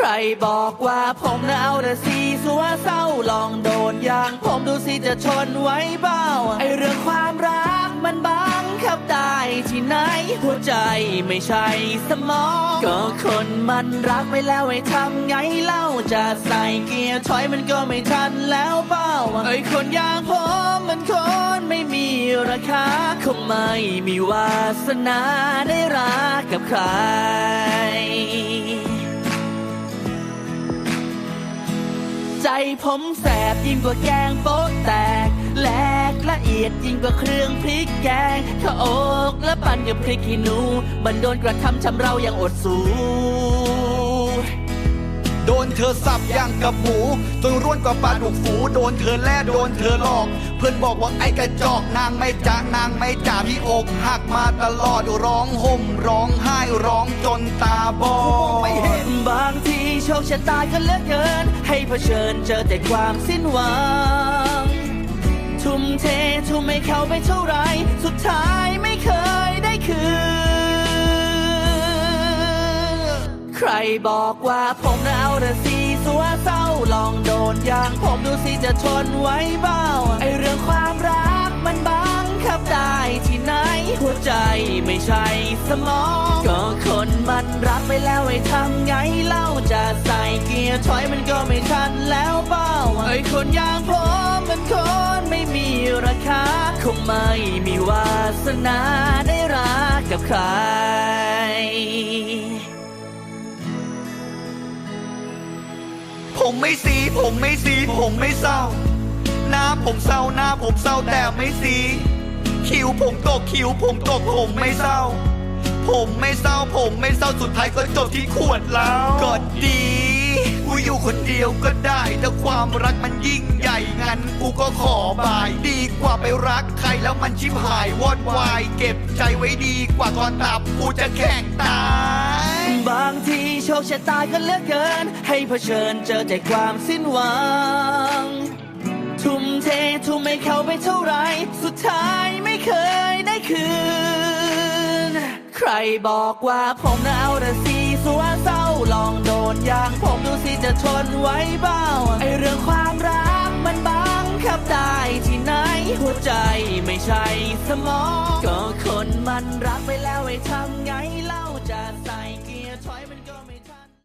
ใครบอกว่าผมน่ะเอาแต่สีสัวเศร้าลองโดนยาง ผมดูสิจะชนไว้เบ้า ไอเรื่องความรักมันบังคับได้ที่ไหน หัวใจไม่ใช่สมอง ก็คนมันรักไปแล้วไอ้ทำไงเล่าจะใส่เกียร์ถอยมันก็ไม่ทันแล้วเป้าไอ้คนอย่างผมมันคนไม่มีราคาคงไม่มีวาสนาได้รักกับใคร ใจผมแสบยิ่งกว่าแกงโป๊ะแตกแหลกละเอียดยิ่งกว่าเครื่องพริกแกงข้าวอกและปั่นกับพริกขี้หนูมันโดนกระทำชำเราอย่างอดสูโดนเธอสับอย่างกับหมู จนร่วนกว่าปลาดุกฝูโดนเธอแล่โดนเธอหลอก เพื่อนบอกว่าไอ้กระจอกนางไม่จ่านางไม่จ่าที่อกหักมาตลอดร้องห่มร้องไห้ร้องจนตาบอดไม่เห็นบางทีโชคชะตาก็เหลือกเกิน ให้เผชิญเจอแต่ความสิ้นหวัง ทุ่มเททุ่มให้เขาไปเท่าไร สุดท้ายไม่เคยได้คืน ใครบอกว่าผมน่าเอาแต่สีสัวเศร้าลองโดนอย่างผมดูสิจะทนไว้เบ้า หัวใจไม่ใช่สมอง ก็คนมันรักไปแล้วไอ้ทำไงเล่าจะใส่เกียร์ถอยมันก็ไม่ทันแล้วเป้าไอ้คนอย่างผมมันคนไม่มีราคา คงไม่มีวาสนาได้รักกับใครผมไม่สีผมไม่สีผมไม่เศร้า หน้าผมเศร้าหน้าผมเศร้าแต่ไม่สี คิ้วผมตกคิ้วผมตกผมไม่เศร้า ผมไม่เศร้าผมไม่เศร้าสุดท้ายก็จบที่ขวดแล้วก็ดีกูอยู่คนเดียวก็ได้ถ้าความรักมันยิ่งใหญ่งั้นกูก็ขอบาย ดีกว่าไปรักใครแล้วมันชิบหายวอดวาย เก็บใจไว้ดีกว่าตอนตับกูจะแข่งตายบางทีโชคชะตาก็เลือกเกิน ให้เผชิญเจอแต่ความสิ้นหวัง ทุ่มให้เขาไปเท่าไร สุดท้ายไม่เคยได้คืน ใครบอกว่าผมน่ะเอาแต่สีสัวเศร้าลองโดนอย่าง ผมดูสิจะทนไว้เบ้า ไอเรื่องความรักมันบังคับได้ที่ไหน หัวใจไม่ใช่สมอง ก็คนมันรักไปแล้วไอ้ทำไงเล่าจะใส่เกียร์ถอยมัน